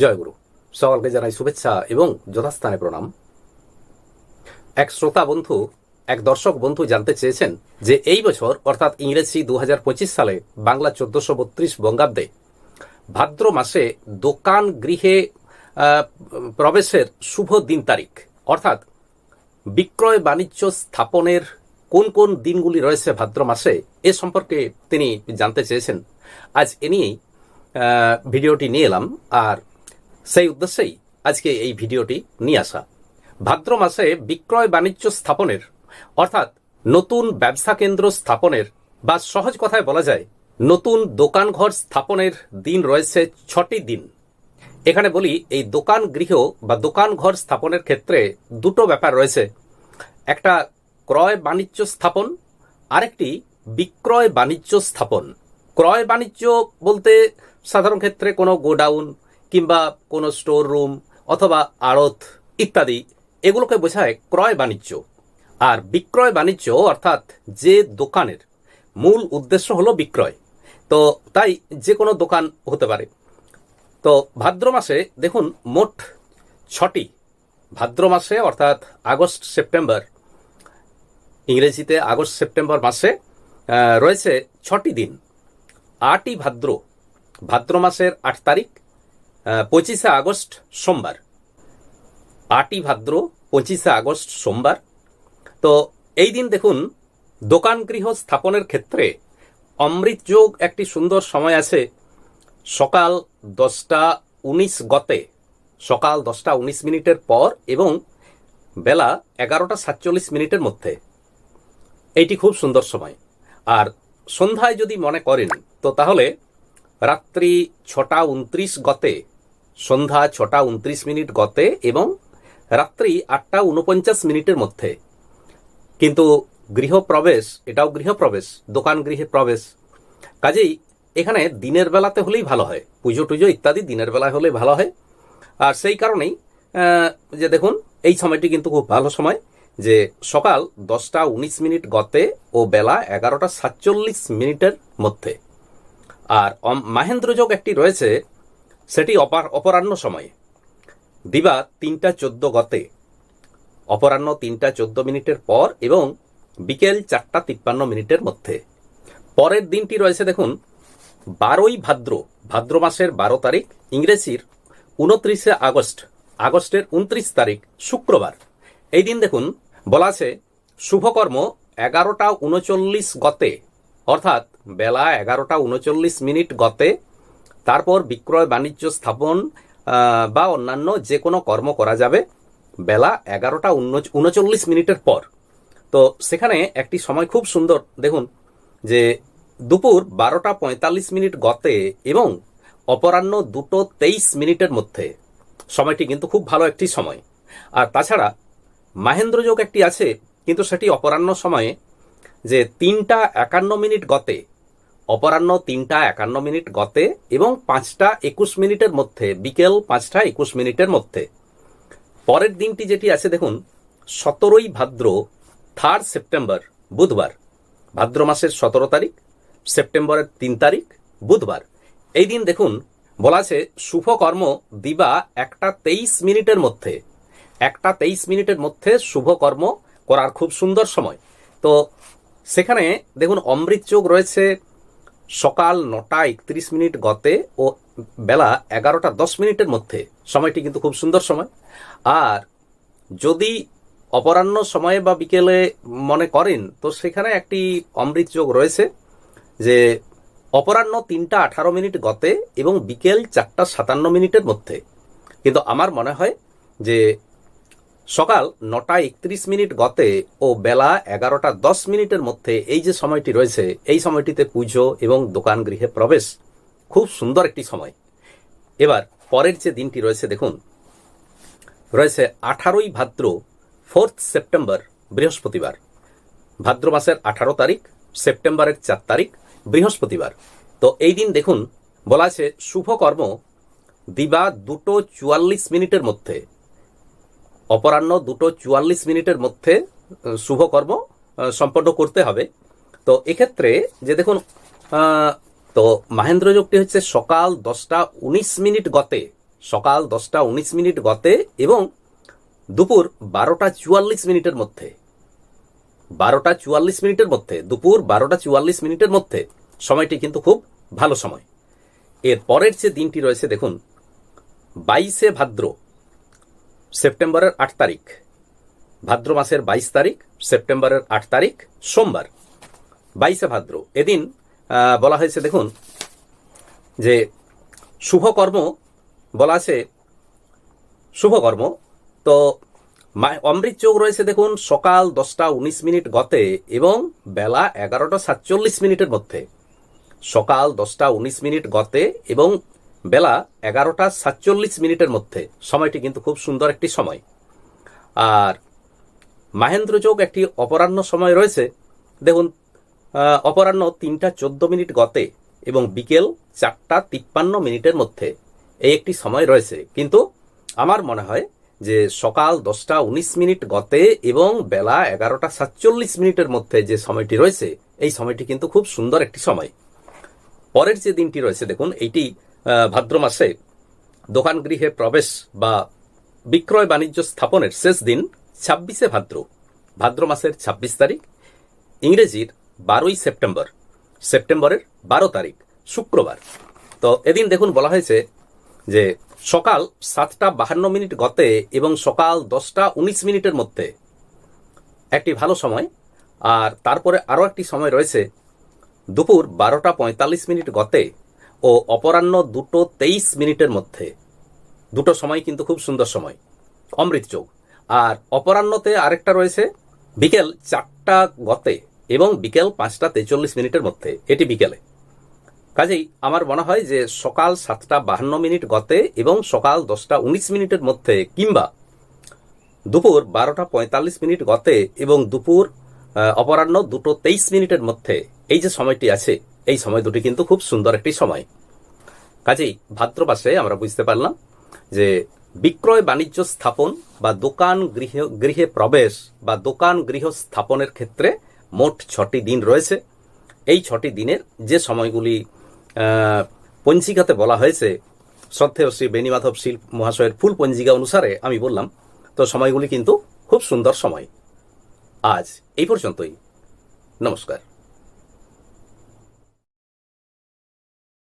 জয়গুরু সকলকে জানাই শুভেচ্ছা এবং যথাস্থানে প্রণাম। এক শ্রোতা বন্ধু, এক দর্শক বন্ধু জানতে চেয়েছেন যে এই বছর, অর্থাৎ ইংরেজি দু হাজার পঁচিশ সালে বাংলা চোদ্দশো বত্রিশ বঙ্গাব্দে ভাদ্র মাসে দোকান গৃহে প্রবেশের শুভ দিন তারিখ, অর্থাৎ বিক্রয় বাণিজ্য স্থাপনের কোন কোন দিনগুলি রয়েছে ভাদ্র মাসে, এ সম্পর্কে তিনি জানতে চেয়েছেন। আজ এ নিয়েই ভিডিওটি নিয়ে এলাম। আর সেই উদ্দেশ্যেই আজকে এই ভিডিওটি নিয়ে আসা। ভাদ্র মাসে বিক্রয় বাণিজ্য স্থাপনের, অর্থাৎ নতুন ব্যবসা কেন্দ্র স্থাপনের, বা সহজ কথায় বলা যায়, নতুন দোকানঘর স্থাপনের দিন রয়েছে ছটি দিন। এখানে বলি, এই দোকান গৃহ বা দোকান ঘর স্থাপনের ক্ষেত্রে দুটো ব্যাপার রয়েছে। একটা ক্রয় বাণিজ্য স্থাপন, আরেকটি বিক্রয় বাণিজ্য স্থাপন। ক্রয় বাণিজ্য বলতে সাধারণ ক্ষেত্রে কোনো গোডাউন কিংবা কোনো স্টোর রুম অথবা আড়ত ইত্যাদি, এগুলোকে বোঝায় ক্রয় বাণিজ্য। আর বিক্রয় বাণিজ্য অর্থাৎ যে দোকানের মূল উদ্দেশ্য হলো বিক্রয়। তো তাই যে কোনো দোকান হতে পারে। তো ভাদ্র মাসে দেখুন মোট ছটি। ভাদ্র মাসে অর্থাৎ আগস্ট, সেপ্টেম্বর, ইংরেজিতে আগস্ট, সেপ্টেম্বর মাসে রয়েছে ছটি দিন। আটই ভাদ্র। ভাদ্র মাসের আট তারিখ পঁচিশে আগস্ট সোমবার। আটই ভাদ্র পঁচিশে আগস্ট সোমবার। তো এই দিন দেখুন, দোকান গৃহ স্থাপনের ক্ষেত্রে অমৃত যোগ একটি সুন্দর সময় আছে। সকাল দশটা উনিশ গতে, সকাল দশটা উনিশ মিনিটের পর এবং বেলা এগারোটা সাতচল্লিশ মিনিটের মধ্যে। এইটি খুব সুন্দর সময়। আর সন্ধ্যায় যদি মনে করেন, তো তাহলে রাত্রি ছটা উনত্রিশ গতে সন্ধ্যা ছটা উনত্রিশ মিনিট গতে এবং রাত্রি আটটা উনপঞ্চাশ মিনিটের মধ্যে। কিন্তু গৃহপ্রবেশ, এটাও গৃহপ্রবেশ দোকান গৃহে প্রবেশ। কাজেই এখানে দিনের বেলাতে হলেই ভালো হয়, পুজো টুজো ইত্যাদি দিনের বেলায় হলে ভালো হয়। আর সেই কারণেই যে দেখুন, এই সময়টি কিন্তু খুব ভালো সময়, যে সকাল দশটা উনিশ মিনিট গতে ও বেলা এগারোটা সাতচল্লিশ মিনিটের মধ্যে। আর অম- মাহেন্দ্রযোগ একটি রয়েছে সেটি অপার, অপরাহ্ন সময়ে। দিবা তিনটা চোদ্দ গতে। অপরাহ্ন তিনটা চোদ্দ মিনিটের পর এবং বিকেল চারটা তিপ্পান্ন মিনিটের মধ্যে। পরের দিনটি রয়েছে দেখুন, বারোই ভাদ্র। ভাদ্র মাসের বারো তারিখ, ইংরেজির উনত্রিশে আগস্ট। আগস্টের উনত্রিশ তারিখ, শুক্রবার। এই দিন দেখুন, বলা আছে, শুভকর্ম এগারোটা উনচল্লিশ গতে। অর্থাৎ বেলা এগারোটা উনচল্লিশ মিনিট গতে তারপর বিক্রয় বাণিজ্য স্থাপন বা অন্যান্য যে কোনো কর্ম করা যাবে বেলা এগারোটা উনচল্লিশ মিনিটের পর। তো সেখানে একটি সময় খুব সুন্দর, দেখুন, যে দুপুর বারোটা পঁয়তাল্লিশ মিনিট গতে এবং অপরাহ্ন দুটো তেইশ মিনিটের মধ্যে। সময়টি কিন্তু খুব ভালো একটি সময়। আর তাছাড়া মাহেন্দ্র যোগ একটি আছে, কিন্তু সেটি অপরাহ্ন সময়ে, যে তিনটা একান্ন মিনিট গতে অপরাহ্ন তিনটা একান্ন মিনিট গতে এবং পাঁচটা একুশ মিনিটের মধ্যে, বিকেল পাঁচটা একুশ মিনিটের মধ্যে। পরের দিনটি যেটি আছে, দেখুন, সতেরোই ভাদ্র থার্ড সেপ্টেম্বর বুধবার। ভাদ্র মাসের সতেরো তারিখ সেপ্টেম্বরের তিন তারিখ, বুধবার। এই দিন, দেখুন, বলা আছে, শুভ কর্ম দিবা একটা তেইশ মিনিটের মধ্যে। একটা তেইশ মিনিটের মধ্যে শুভ কর্ম করার খুব সুন্দর সময়। তো সেখানে, দেখুন, অমৃত যোগ রয়েছে সকাল নটা একত্রিশ মিনিট গতে ও বেলা এগারোটা দশ মিনিটের মধ্যে। সময়টি কিন্তু খুব সুন্দর সময়। আর যদি অপরাহ্ন সময়ে বা বিকেলে মনে করেন, তো সেখানে একটি অমৃত যোগ রয়েছে যে অপরাহ্ন তিনটা আঠারো মিনিট গতে এবং বিকেল চারটা সাতান্ন মিনিটের মধ্যে। কিন্তু আমার মনে হয় যে সকাল নটা একত্রিশ মিনিট গতে ও বেলা এগারোটা দশ মিনিটের মধ্যে এই যে সময়টি রয়েছে, এই সময়টিতে পুজো এবং দোকান গৃহে প্রবেশ খুব সুন্দর একটি সময়। এবার পরের যে দিনটি রয়েছে দেখুন। রয়েছে আঠারোই ভাদ্র ফোর্থ সেপ্টেম্বর, বৃহস্পতিবার। ভাদ্র মাসের আঠারো তারিখ, সেপ্টেম্বরের চার তারিখ, বৃহস্পতিবার। তো এই দিন দেখুন, বলা আছে শুভ কর্ম দিবা দুটো চুয়াল্লিশ মিনিটের মধ্যে। অপরাহ্ন দুটো চুয়াল্লিশ মিনিটের মধ্যে শুভকর্ম সম্পন্ন করতে হবে। তো এক্ষেত্রে যে দেখুন তো মাহেন্দ্র যোগটি হচ্ছে সকাল দশটা উনিশ মিনিট গতে, সকাল দশটা উনিশ মিনিট গতে এবং দুপুর বারোটা চুয়াল্লিশ মিনিটের মধ্যে। বারোটা চুয়াল্লিশ মিনিটের মধ্যে, দুপুর বারোটা চুয়াল্লিশ মিনিটের মধ্যে, সময়টি কিন্তু খুব ভালো সময়। এর পরের যে দিনটি রয়েছে, দেখুন, বাইশে ভাদ্র সেপ্টেম্বরের আট তারিখ। ভাদ্র মাসের বাইশ তারিখ, সেপ্টেম্বরের আট তারিখ, সোমবার। বাইশে ভাদ্র। এদিন বলা হয়েছে, দেখুন, যে শুভকর্ম বলা আছে শুভকর্ম তো অমৃত যোগ রয়েছে, দেখুন, সকাল দশটা উনিশ মিনিট গতে এবং বেলা এগারোটা সাতচল্লিশ মিনিটের মধ্যে। সকাল দশটা উনিশ মিনিট গতে এবং বেলা এগারোটা সাতচল্লিশ মিনিটের মধ্যে। সময়টি কিন্তু খুব সুন্দর একটি সময়। আর মাহেন্দ্র যোগ একটি অপরাহ্ন সময় রয়েছে। দেখুন অপরাহ্ন তিনটা চোদ্দ মিনিট গতে এবং বিকেল চারটা তিপ্পান্ন মিনিটের মধ্যে এই একটি সময় রয়েছে। কিন্তু আমার মনে হয় যে সকাল দশটা উনিশ মিনিট গতে এবং বেলা এগারোটা সাতচল্লিশ মিনিটের মধ্যে যে সময়টি রয়েছে, এই সময়টি কিন্তু খুব সুন্দর একটি সময়। পরের যে দিনটি রয়েছে, দেখুন, এইটি ভাদ্র মাসে দোকান গৃহে প্রবেশ বা বিক্রয় বাণিজ্য স্থাপনের শেষ দিন ছাব্বিশে ভাদ্র। ভাদ্র মাসের ছাব্বিশ তারিখ, ইংরেজির বারোই সেপ্টেম্বর, সেপ্টেম্বরের বারো তারিখ, শুক্রবার। তো এদিন দেখুন বলা হয়েছে যে সকাল সাতটা বাহান্ন মিনিট গতে এবং সকাল দশটা উনিশ মিনিটের মধ্যে একটি ভালো সময়, আর তারপরে আরও একটি সময় রয়েছে দুপুর বারোটা পঁয়তাল্লিশ মিনিট গতে ও অপরাহ্ন দুটো তেইশ মিনিটের মধ্যে। দুটো সময় কিন্তু খুব সুন্দর সময়। অমৃত যোগ। আর অপরাহ্নতে আরেকটা রয়েছে, বিকেল চারটা গতে এবং বিকেল পাঁচটা তেচল্লিশ মিনিটের মধ্যে। এটি বিকেলে। কাজেই আমার মনে হয় যে সকাল সাতটা বাহান্ন মিনিট গতে এবং সকাল দশটা উনিশ মিনিটের মধ্যে কিংবা দুপুর বারোটা পঁয়তাল্লিশ মিনিট গতে এবং দুপুর অপরাহ্ন দুটো তেইশ মিনিটের মধ্যে এই যে সময়টি আছে এই সময় দুটি কিন্তু খুব সুন্দর একটি সময়। কাজেই ভাদ্র আমরা বুঝতে পারলাম যে বিক্রয় বাণিজ্য স্থাপন বা দোকান গৃহ, গৃহে প্রবেশ বা দোকান গৃহ স্থাপনের ক্ষেত্রে মোট ছটি দিন রয়েছে। এই ছটি দিনের যে সময়গুলি পঞ্জিকাতে বলা হয়েছে, শ্রদ্ধেয় শ্রী বেণীমাধব শিল্প মহাশয়ের ফুল পঞ্জিকা অনুসারে আমি বললাম, তো সময়গুলি কিন্তু খুব সুন্দর সময়। আজ এই পর্যন্তই। নমস্কার।